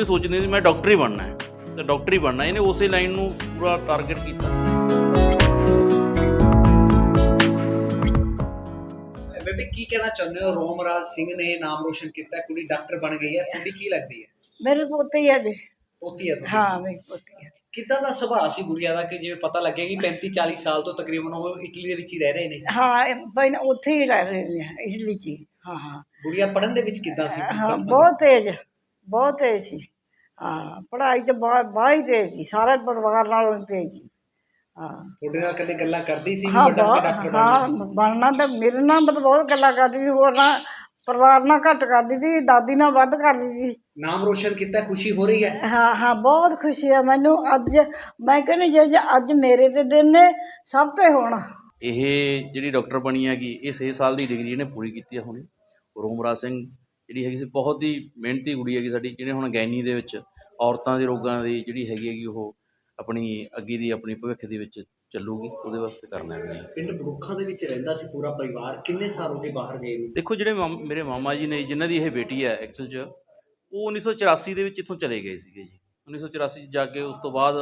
ਉਹਦੀ ਸੋਚਦੀ ਸੀ ਮੈਂ ਡਾਕਟਰ ਹੀ ਬਣਨਾ ਹੈ। ਤੇ ਡਾਕਟਰ ਹੀ ਬਣਨਾ ਇਹਨੇ ਉਸੇ ਲਾਈਨ ਨੂੰ ਪੂਰਾ ਟਾਰਗੇਟ ਕੀਤਾ। ਬੇਬੇ ਕੀ ਕਹਿਣਾ ਚਾਹੁੰਦੇ ਹੋ? ਰੋਮਰਾਜ ਸਿੰਘ ਨੇ ਨਾਮ ਰੋਸ਼ਨ ਕੀਤਾ ਕੁੜੀ ਡਾਕਟਰ ਬਣ ਗਈ ਹੈ। ਤੁਹਾਡੀ ਕੀ ਲੱਗਦੀ ਹੈ? ਮੇਰੇ ਪੋਤੇ ਹੀ ਹੈ ਜੀ। ਪੋਤੀ ਹੈ ਤੁਹਾਡੀ। ਹਾਂ ਮੇਰੀ ਪੋਤੀ ਹੈ। ਕਿੱਦਾਂ ਦਾ ਸੁਭਾਅ ਸੀ ਗੁੜੀਆ ਦਾ? ਕਿ ਜਿਵੇਂ ਪਤਾ ਲੱਗਿਆ ਕਿ 35 40 ਸਾਲ ਤੋਂ ਤਕਰੀਬਨ ਉਹ ਇਟਲੀ ਦੇ ਵਿੱਚ ਹੀ ਰਹਿ ਰਹੇ ਨੇ? ਹਾਂ ਬਈ ਉੱਥੇ ਹੀ ਰਹਿ ਰਹੇ ਨੇ ਇਟਲੀ ਚ ਹੀ। ਹਾਂ ਹਾਂ। ਗੁੜੀਆ ਪੜਨ ਦੇ ਵਿੱਚ ਕਿੱਦਾਂ ਸੀ? ਹਾਂ ਬਹੁਤ ਤੇਜ਼। ਬਹੁਤ ਤੇਜ਼ ਸੀ। ਹਾਂ ਪੜ੍ਹਾਈ ਚ ਬਹੁਤ ਬਾਹਲੀ ਤੇਜ਼ ਸੀ। ਸਾਰੇ ਪਰਿਵਾਰ ਨਾਲੋਂ ਤੇਜ਼ ਸੀ। ਹਾਂ। ਤੁਹਾਡੇ ਨਾਲ ਕਦੇ ਗੱਲਾਂ ਕਰਦੀ ਸੀ ਵੀ ਹਾਂ ਵੱਡਾ ਬਹੁਤ ਡਾਕਟਰ ਹਾਂ ਬਣਨਾ ਬਣਨਾ ਤਾਂ ਮੇਰੇ ਨਾਲ ਤਾਂ ਬਹੁਤ ਗੱਲਾਂ ਕਰਦੀ ਸੀ ਹੋਰ ਨਾਲ ਪਰਿਵਾਰ ਨਾਲ ਘੱਟ ਕਰਦੀ ਸੀ ਦਾਦੀ ਨਾਲ ਵੱਧ ਕਰਦੀ ਸੀ। ਨਾਮ ਰੋਸ਼ਨ ਕੀਤਾ ਖੁਸ਼ੀ ਹੋ ਰਹੀ ਹੈ? ਹਾਂ ਹਾਂ ਬਹੁਤ ਖੁਸ਼ੀ ਹੈ ਮੈਨੂੰ। ਅੱਜ ਮੈਂ ਕਹਿੰਦੀ ਜੇ ਜੇ ਅੱਜ ਮੇਰੇ ਤੇ ਦਿਨ ਨੇ ਸਭ ਤੇ ਹੋਣਾ। ਇਹ ਜਿਹੜੀ ਡਾਕਟਰ ਬਣੀ ਹੈਗੀ ਇਹ 6 ਸਾਲ ਦੀ ਡਿਗਰੀ ਇਹਨੇ ਪੂਰੀ ਕੀਤੀ ਹੈ ਹੁਣੇ। ਰੋਮਰਾਜ ਸਿੰਘ ਜਿਹੜੀ ਹੈਗੀ ਸੀ ਬਹੁਤ ਹੀ ਮਿਹਨਤੀ ਕੁੜੀ ਹੈਗੀ ਸਾਡੀ ਜਿਹਨੇ ਹੁਣ ਗੈਨੀ ਦੇ ਵਿੱਚ ਔਰਤਾਂ ਦੇ ਰੋਗਾਂ ਦੀ ਜਿਹੜੀ ਹੈਗੀ ਹੈਗੀ ਉਹ ਆਪਣੀ ਅੱਗੇ ਦੀ ਆਪਣੀ ਭਵਿੱਖ ਦੇ ਵਿੱਚ ਚੱਲੂਗੀ ਉਹਦੇ ਵਾਸਤੇ ਕਰਨਾ ਹੈ ਪਿੰਡ ਬਰੁੱਖਾਂ ਦੇ ਵਿੱਚ ਰਹਿੰਦਾ ਸੀ ਪੂਰਾ ਪਰਿਵਾਰ ਕਿੰਨੇ ਸਾਲ ਹੋ ਗਏ ਬਾਹਰ ਗਏ ਨੂੰ? ਦੇਖੋ ਜਿਹੜੇ ਮਾਮ- ਮੇਰੇ ਮਾਮਾ ਜੀ ਨੇ ਜਿਨ੍ਹਾਂ ਦੀ ਇਹ ਬੇਟੀ ਹੈ ਐਕਚੁਅਲ 'ਚ ਉਹ 1984 ਦੇ ਵਿੱਚ ਇੱਥੋਂ ਚਲੇ ਗਏ ਸੀਗੇ ਜੀ। 1984 'ਚ ਜਾ ਕੇ ਉਸ ਤੋਂ ਬਾਅਦ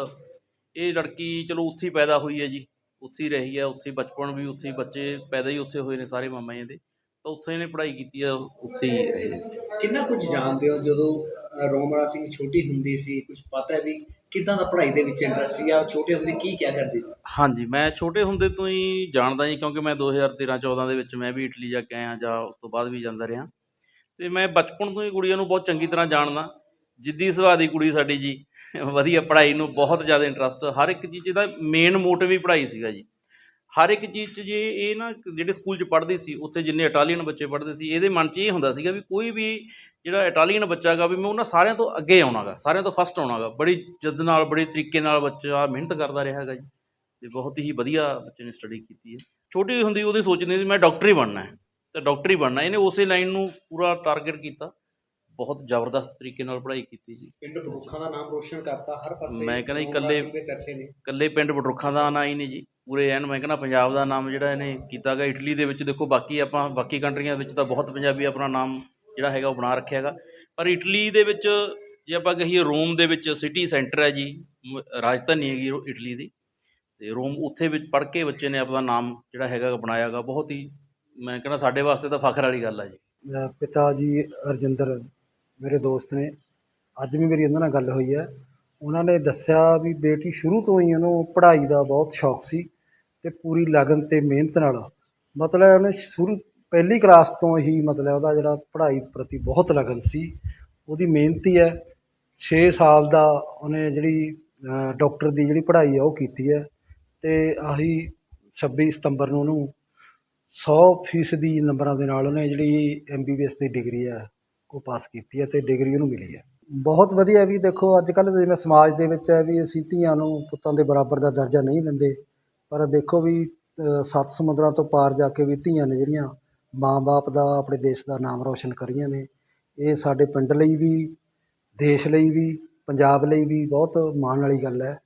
ਇਹ ਲੜਕੀ ਚਲੋ ਉੱਥੇ ਹੀ ਪੈਦਾ ਹੋਈ ਹੈ ਜੀ ਉੱਥੇ ਹੀ ਰਹੀ ਹੈ ਉੱਥੇ ਹੀ ਬਚਪਨ ਵੀ ਉੱਥੇ ਹੀ ਬੱਚੇ ਪੈਦਾ ਹੀ ਉੱਥੇ ਹੋਏ ਨੇ ਸਾਰੇ ਮਾਮਾ ਜੀ ਦੇ। ਤਾਂ ਉੱਥੇ ਇਹਨੇ ਪੜ੍ਹਾਈ ਕੀਤੀ ਹੈ ਉੱਥੇ ਹੀ। ਰਹੇ। ਕਿੰਨਾ ਕੁਝ ਜਾਣਦੇ ਹੋ ਜਦੋਂ ਅ, ਰੋਮਰਾਜ ਸਿੰਘ ਛੋਟੀ ਹੁੰਦੀ ਸੀ? ਕੁਝ ਪਤਾ ਹੈ ਵੀ ਕਿੱਦਾਂ ਦਾ ਪੜ੍ਹਾਈ ਦੇ ਵਿੱਚ ਇੰਟਰਸਟ ਸੀ? ਜਾਂ ਛੋਟੇ ਹੁੰਦੇ ਕੀ ਕਿਆ ਕਰਦੀ ਸੀ? ਹਾਂਜੀ ਮੈਂ ਛੋਟੇ ਹੁੰਦੇ ਤੋਂ ਹੀ ਜਾਣਦਾ ਜੀ ਕਿਉਂਕਿ ਮੈਂ 2013-14 ਦੇ ਵਿੱਚ ਮੈਂ ਵੀ ਇਟਲੀ ਜਾ ਕੇ ਆਇਆ ਜਾਂ ਉਸ ਤੋਂ ਬਾਅਦ ਵੀ ਜਾਂਦਾ ਰਿਹਾ। ਤੇ ਮੈਂ ਬਚਪਨ ਤੋਂ ਹੀ ਕੁੜੀਆਂ ਨੂੰ ਬਹੁਤ ਚੰਗੀ ਤਰ੍ਹਾਂ ਜਾਣਦਾ। ਜਿੱਦੀ ਸੁਭਾਅ ਦੀ ਕੁੜੀ ਸਾਡੀ ਜੀ ਵਧੀਆ ਪੜ੍ਹਾਈ ਨੂੰ ਬਹੁਤ ਜ਼ਿਆਦਾ ਇੰਟਰਸਟ ਹਰ ਇੱਕ ਚੀਜ਼ ਦਾ ਮੇਨ ਮੋਟਿਵ ਹੀ ਪੜ੍ਹਾਈ ਸੀਗਾ ਜੀ। ਹਰ ਇੱਕ ਚੀਜ਼ 'ਚ ਜੇ ਇਹ ਨਾ ਜਿਹੜੇ ਸਕੂਲ 'ਚ ਪੜ੍ਹਦੀ ਸੀ ਉੱਥੇ ਜਿੰਨੇ ਇਟਾਲੀਅਨ ਬੱਚੇ ਪੜ੍ਹਦੇ ਸੀ ਇਹਦੇ ਮਨ 'ਚ ਇਹ ਹੁੰਦਾ ਸੀਗਾ ਵੀ ਕੋਈ ਵੀ ਜਿਹੜਾ ਇਟਾਲੀਅਨ ਬੱਚਾ ਗਾ ਵੀ ਮੈਂ ਉਹਨਾਂ ਸਾਰਿਆਂ ਤੋਂ ਅੱਗੇ ਆਉਣਾਗਾ ਸਾਰਿਆਂ ਤੋਂ ਫਸਟ ਆਉਣਾਗਾ ਬੜੀ ਜਿੱਦ ਨਾਲ ਬੜੇ ਤਰੀਕੇ ਨਾਲ ਬੱਚਾ ਮਿਹਨਤ ਕਰਦਾ ਰਿਹਾ ਹੈਗਾ ਜੀ ਤੇ ਬਹੁਤ ਹੀ ਵਧੀਆ ਬੱਚੇ ਨੇ ਸਟੱਡੀ ਕੀਤੀ ਹੈ। ਛੋਟੀ ਹੁੰਦੀ ਉਹਦੀ ਸੋਚਦੀ ਸੀ ਮੈਂ ਡਾਕਟਰ ਹੀ ਬਣਨਾ ਹੈ। ਤੇ ਡਾਕਟਰ ਹੀ ਬਣਨਾ ਇਹਨੇ ਉਸੇ ਲਾਈਨ ਨੂੰ ਪੂਰਾ ਟਾਰਗੇਟ ਕੀਤਾ ਬਹੁਤ ਜ਼ਬਰਦਸਤ ਤਰੀਕੇ ਨਾਲ ਪੜ੍ਹਾਈ ਕੀਤੀ ਜੀ। ਪਿੰਡ ਬਰੁੱਖਾਂ ਦਾ ਨਾਮ ਰੋਸ਼ਨ ਕਰਤਾ ਹਰ ਪਾਸੇ ਮੈਂ ਕਹਿੰਦਾ ਇਕੱਲੇ- ਇਕੱਲੇ ਪਿੰਡ ਬਟਰੁੱਖਾਂ ਦਾ ਨਾਂ ਹੀ ਨਹੀਂ ਜੀ। ਪੂਰੇ ਐਨ ਮੈਂ ਕਹਿੰਦਾ ਪੰਜਾਬ ਦਾ ਨਾਮ ਜਿਹੜਾ ਇਹਨੇ ਕੀਤਾ ਗਾ ਇਟਲੀ ਦੇ ਵਿੱਚ ਦੇਖੋ ਬਾਕੀ ਆਪਾਂ ਬਾਕੀ ਕੰਟਰੀਆਂ ਵਿੱਚ ਤਾਂ ਬਹੁਤ ਪੰਜਾਬੀ ਆਪਣਾ ਨਾਮ ਜਿਹੜਾ ਹੈਗਾ ਉਹ ਬਣਾ ਰੱਖਿਆ ਹੈਗਾ। ਪਰ ਇਟਲੀ ਦੇ ਵਿੱਚ ਜੇ ਆਪਾਂ ਕਹੀਏ ਰੋਮ ਦੇ ਵਿੱਚ ਸਿਟੀ ਸੈਂਟਰ ਹੈ ਜੀ ਰਾਜਧਾਨੀ ਹੈਗੀ ਰੋ- ਇਟਲੀ ਦੀ। ਤੇ ਰੋਮ ਉੱਥੇ ਵਿੱਚ ਪੜ੍ਹ ਕੇ ਬੱਚੇ ਨੇ ਆਪਣਾ ਨਾਮ ਜਿਹੜਾ ਹੈਗਾ ਬਣਾਇਆ ਗਾ ਬਹੁਤ ਹੀ ਮੈਂ ਕਹਿੰਦਾ ਸਾਡੇ ਵਾਸਤੇ ਤਾਂ ਫਖਰ ਵਾਲੀ ਗੱਲ ਹੈ ਜੀ। ਪਿਤਾ ਜੀ ਅਰਜਿੰਦਰ ਮੇਰੇ ਦੋਸਤ ਨੇ। ਅੱਜ ਵੀ ਮੇਰੀ ਉਹਨਾਂ ਨਾਲ ਗੱਲ ਹੋਈ ਹੈ। ਉਹਨਾਂ ਨੇ ਦੱਸਿਆ ਵੀ ਬੇਟੀ ਸ਼ੁਰੂ ਤੋਂ ਹੀ ਉਹਨੂੰ ਪੜ੍ਹਾਈ ਦਾ ਬਹੁਤ ਸ਼ੌਕ ਸੀ। ਤੇ ਪੂਰੀ ਲਗਨ ਤੇ ਮਿਹਨਤ ਨਾਲ। ਮਤਲਬ ਉਹਨੇ ਸ਼ੁਰੂ ਪਹਿਲੀ ਕਲਾਸ ਤੋਂ ਹੀ ਮਤਲਬ ਉਹਦਾ ਜਿਹੜਾ ਪੜ੍ਹਾਈ ਪ੍ਰਤੀ ਬਹੁਤ ਲਗਨ ਸੀ। ਉਹਦੀ ਮਿਹਨਤੀ ਹੈ 6 ਸਾਲ ਦਾ ਉਹਨੇ ਜਿਹੜੀ ਅ, ਡਾਕਟਰ ਦੀ ਜਿਹੜੀ ਪੜ੍ਹਾਈ ਹੈ ਉਹ ਕੀਤੀ ਹੈ। ਤੇ ਆਹੀ 26 ਸਤੰਬਰ ਨੂੰ ਉਹਨੂੰ 100 ਫੀਸਦੀ ਨੰਬਰਾਂ ਦੇ ਨਾਲ ਉਹਨੇ ਜਿਹੜੀ ਐਮ ਬੀ ਬੀ ਐਸ ਦੀ ਡਿਗਰੀ ਹੈ ਉਹ ਪਾਸ ਕੀਤੀ ਹੈ ਤੇ ਡਿਗਰੀ ਉਹਨੂੰ ਮਿਲੀ ਹੈ। ਬਹੁਤ ਵਧੀਆ ਵੀ ਦੇਖੋ ਅੱਜ ਕੱਲ੍ਹ ਜਿਵੇਂ ਸਮਾਜ ਦੇ ਵਿੱਚ ਹੈ ਵੀ ਅਸੀਂ ਧੀਆਂ ਨੂੰ ਪੁੱਤਾਂ ਦੇ ਬਰਾਬਰ ਦਾ ਦਰਜਾ ਨਹੀਂ ਦਿੰਦੇ। ਪਰ ਦੇਖੋ ਵੀ ਸੱਤ ਸਮੁੰਦਰਾਂ ਤੋਂ ਪਾਰ ਜਾ ਕੇ ਵੀ ਧੀਆਂ ਨੇ ਜਿਹੜੀਆਂ ਮਾਂ-ਬਾਪ ਦਾ ਆਪਣੇ ਦੇਸ਼ ਦਾ ਨਾਮ ਰੌਸ਼ਨ ਕਰੀਆਂ ਨੇ, ਇਹ ਸਾਡੇ ਪਿੰਡ ਲਈ ਵੀ, ਦੇਸ਼ ਲਈ ਵੀ, ਪੰਜਾਬ ਲਈ ਵੀ ਬਹੁਤ ਮਾਣ ਵਾਲੀ ਗੱਲ ਹੈ।